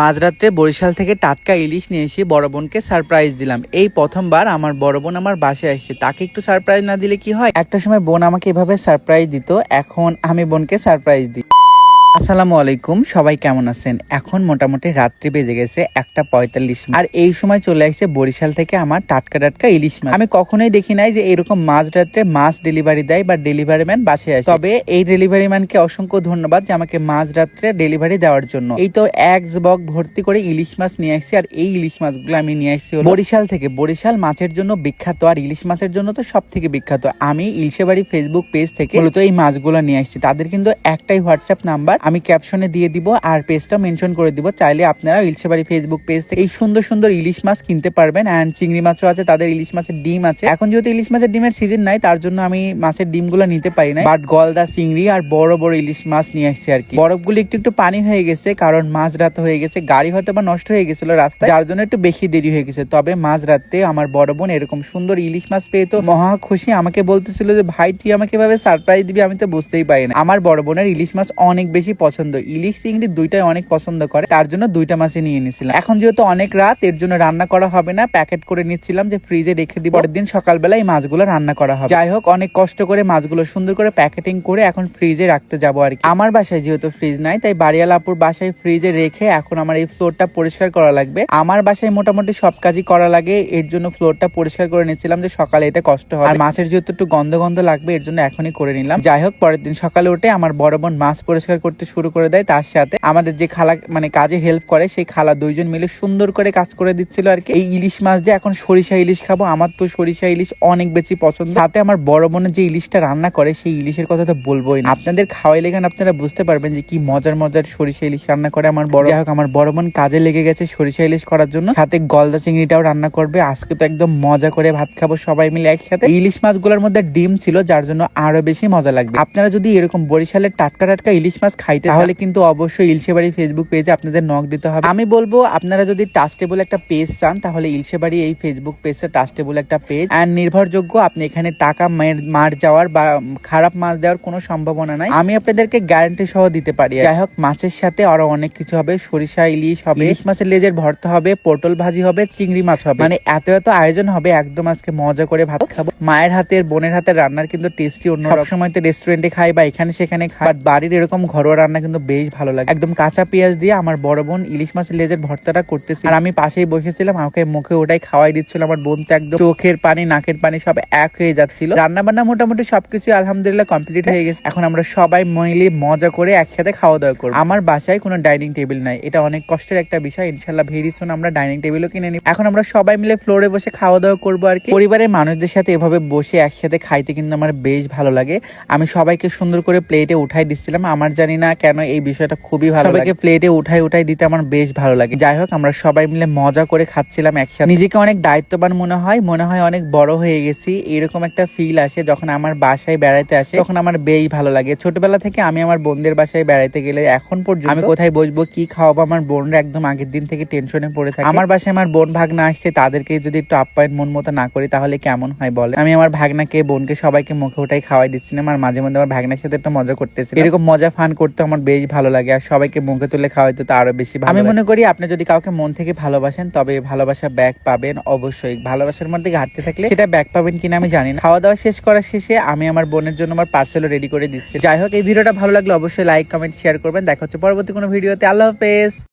মাঝরাত্রে বরিশাল থেকে টাটকা ইলিশ নিয়ে এসে বড় বোনকে সারপ্রাইজ দিলাম। এই প্রথমবার আমার বড় বোন আমার বাসে আসছে। তাকে একটু সারপ্রাইজ না দিলে কি হয়? একটা সময় বোন আমাকে এভাবে সারপ্রাইজ দিত, এখন আমি বোনকে সারপ্রাইজ দিই। আসসালামু আলাইকুম, সবাই কেমন আছেন? এখন মোটামুটি রাত্রি বেজে গেছে একটা পঁয়তাল্লিশ আর এই সময় চলে আসছে বরিশাল থেকে আমার টাটকা টাটকা ইলিশ মাছ। আমি কখনোই দেখি নাই যে এরকম মাঝ রাত্রে মাছ ডেলিভারি দেয় বা ডেলিভারি ম্যান বাসে আসে। তবে এই ডেলিভারি ম্যানকে অসংখ্য ধন্যবাদ যে আমাকে মাঝ রাত্রে ডেলিভারি দেওয়ার জন্য। এই তো এক বক ভর্তি করে ইলিশ মাছ নিয়ে আসছি আর এই ইলিশ মাছগুলো আমি নিয়ে আসছি বরিশাল থেকে। বরিশাল মাছের জন্য বিখ্যাত আর ইলিশ মাছের জন্য তো সব থেকে বিখ্যাত। আমি ইলশেবাড়ি ফেসবুক পেজ থেকে মূলত এই মাছগুলো নিয়ে আসছি। তাদের কিন্তু একটাই হোয়াটসঅ্যাপ নাম্বার আমি ক্যাপশনে দিয়ে দিব আর পেজটা মেনশন করে দিব। চাইলে আপনারা ইলশেবাড়ি ফেসবুক পেজ থেকে এই সুন্দর সুন্দর ইলিশ মাছ কিনতে পারবেন অ্যান্ড চিংড়ি মাছও আছে, তাদের ইলিশ মাছের ডিম আছে। এখন যেহেতু ইলিশ মাছের ডিমের সিজন নাই, তার জন্য আমি মাছের ডিমগুলো নিতে পারি না বাট গলদা চিংড়ি আর বড় বড় ইলিশ মাছ নিয়ে আসছি আর কি। বরফগুলো একটু একটু পানি হয়ে গেছে, কারণ মাঝ রাত হয়ে গেছে। গাড়ি হয়তো বা নষ্ট হয়ে গেছিল রাস্তায়, যার জন্য একটু বেশি দেরি হয়ে গেছে। তবে মাঝ রাতে আমার বড় বোন এরকম সুন্দর ইলিশ মাছ পেয়ে তো মহা খুশি। আমাকে বলতেছিল যে, ভাই, তুই আমাকে এভাবে সারপ্রাইজ দিবি? আমি তো বুঝতেই পারি না। আমার বড় বোনের ইলিশ মাছ অনেক বেশি পছন্দ। ইলিশ চিংড়ি দুইটাই অনেক পছন্দ করে, তার জন্য দুইটা মাছই নিয়ে নিয়েছিলাম। এখন যেহেতু অনেক রাত, এর জন্য রান্না করা হবে না। প্যাকেট করে নিচ্ছিলাম যে ফ্রিজে রেখে দিব। পরের দিন সকালবেলা এই মাছগুলো রান্না করা হবে। যাই হোক, অনেক কষ্ট করে মাছগুলো সুন্দর করে প্যাকেটিং করে এখন ফ্রিজে রাখতে যাব আর কি। আমার বাসায় যেহেতু ফ্রিজ নাই, তাই বাড়িয়ালাপুর বাসায় ফ্রিজে রেখে এখন আমার এই ফ্লোরটা পরিষ্কার করা লাগবে। আমার বাসায় মোটামুটি সব কাজই করা লাগে। এর জন্য ফ্লোরটা পরিষ্কার করে নিচ্ছিলাম যে সকালে এটা কষ্ট হয় আর মাছের যেহেতু একটু গন্ধ গন্ধ লাগবে, এর জন্য এখনই করে নিলাম। যাই হোক, পরের দিন সকালে উঠে আমার বড় বোন মাছ পরিষ্কার করতে শুরু করে দেয় তার সাথে। আমাদের যে খালা মানে কাজে হেল্প করে, সেই খালা দুইজন মিলে সুন্দর করে কাজ করে দিচ্ছিল আর কি। এই ইলিশ মাছ দিয়ে এখন সরিষা ইলিশ খাব। আমার তো সরিষা ইলিশ অনেক বেশি পছন্দ। তাতে আমার বড় বোনের যে ইলিশটা রান্না করে, সেই ইলিশের কথা তো বলবোই না। আপনাদের খাওয়াই লেগান আপনারা বুঝতে পারবেন যে কি মজার মজার সরিষা ইলিশ রান্না করে আমার বড় যাই হোক, আমার বড় বোন কাজে লেগে গেছে সরিষা ইলিশ করার জন্য। সাথে গলদা চিংড়িটাও রান্না করবে। আজকে তো একদম মজা করে ভাত খাব সবাই মিলে একসাথে। ইলিশ মাছগুলোর মধ্যে ডিম ছিল, যার জন্য আরও বেশি মজা লাগবে। আপনারা যদি এরকম বরিশালের টাটকা টাটকা ইলিশ মাছ খাইতে তাহলে কিন্তু অবশ্যই ইলশেবাড়ি ফেসবুক পেজে আপনাদের নক দিতে হবে। আমি বলব আপনারা যদি টাস্টেবল একটা পেজ চান তাহলে ইলশেবাড়ি এই ফেসবুক পেজটা টাস্টেবল একটা পেজ অ্যান্ড নির্ভরযোগ্য আপনি এখানে টাকা মার মার যাওয়ার বা খারাপ মাছ দেওয়ার কোনো সম্ভাবনা নাই। আমি আপনাদেরকে গ্যারান্টি সহ দিতে পারি। যাই হোক মাছের সাথে আরও অনেক কিছু হবে। সরিষা ইলিশ হবে। ইলিশ মাছের লেজের ভর্তা হবে পটল ভাজি হবে চিংড়ি মাছ হবে। মানে এত এত আয়োজন হবে একদম আজকে মজা করে ভাত খাব। মায়ের হাতের বোনের হাতের রান্নার কিন্তু টেস্টি অন্য সময় তো রেস্টুরেন্টে খাই বা এখানে সেখানে খাই। বাড়ির এরকম ঘরোয়া রান্না কিন্তু বেশ ভালো লাগে। একদম কাঁচা পেঁয়াজ দিয়ে আমার বড় বোন ইলিশ মাছের লেজের ভর্তাটা করতেছে। আর আমি পাশেই বসেছিলাম, আমাকে মুখে ওটাই খাওয়াই দিচ্ছিল। আমার বোন তো একদম চোখের পানি, নাকের পানি সব এক হয়ে যাচ্ছিল। রান্না বান্না মোটামুটি সবকিছু আলহামদুলিল্লাহ কমপ্লিট হয়ে গেছে। এখন আমরা সবাই মিলে মজা করে একসাথে খাওয়া দাওয়া করব। আমার বাসায় কোনো ডাইনিং টেবিল নাই। এটা অনেক কষ্টের একটা বিষয়। ইনশাল্লাহ ভেরি সুন আমরা ডাইনিং টেবিলও কিনে নিই এখন আমরা সবাই মিলে ফ্লোরে বসে খাওয়া দাওয়া করব আর কি। পরিবারের মানুষদের সাথে এভাবে বসে একসাথে খাইতে কিন্তু আমার বেশ ভালো লাগে। আমি সবাইকে সুন্দর করে প্লেটে উঠাই দিচ্ছিলাম। আমার জানি না কেন এই বিষয়টা খুবই ভালো সবাইকে প্লেটে উঠাই উঠাই দিতে আমার বেশ ভালো লাগে। যাই হোক আমরা সবাই মিলে মজা করে খাচ্ছিলাম একসাথে। নিজেকে অনেক দায়িত্ববান মনে হয় মনে হয় অনেক বড় হয়ে গেছি। এরকম একটা ফিল আসে যখন আমার বাসায় বেড়াইতে আসে তখন আমার বেশ ভালো লাগে। ছোটবেলা থেকে আমি আমার বোনদের বাসায় বেড়াইতে গেলে এখন পর্যন্ত আমি কোথায় বসবো কি খাওয়াবো আমার বোনরা একদম আগের দিন থেকে টেনশনে পড়ে থাকে। আমার বাসায় আমার বোন ভাগনা আসছে তাদেরকে যদি একটু আপ্যায়ন মন মতো না করি তাহলে কেমন হয় বলে? আমি আমার ভাগনাকে বোনকে সবাইকে মুখে উঠাই খাওয়াই দিচ্ছিলাম আর মাঝে মধ্যে আমার ভাগনার সাথে একটু মজা করতেছি এরকম মজা ফান করতে আমার বেশ ভালো লাগে আর সবাইকে মুখে তুলে খাওয়াইতে তো আরও বেশি আমি মনে করি আপনি যদি কাউকে মন থেকে ভালোবাসেন তবে ভালোবাসা ব্যাগ পাবেন অবশ্যই। ভালোবাসার মধ্যে ঘাটতে থাকলে সেটা ব্যাগ পাবেন কিনা আমি জানি না। খাওয়া দাওয়া শেষ করার শেষে আমি আমার বোনের জন্য আমার পার্সেলও রেডি করে দিচ্ছি। যাই হোক এই ভিডিওটা ভালো লাগলে অবশ্যই লাইক কমেন্ট শেয়ার করবেন। দেখা হচ্ছে পরবর্তী কোনো ভিডিওতে। আল্লাহ হাফেজ।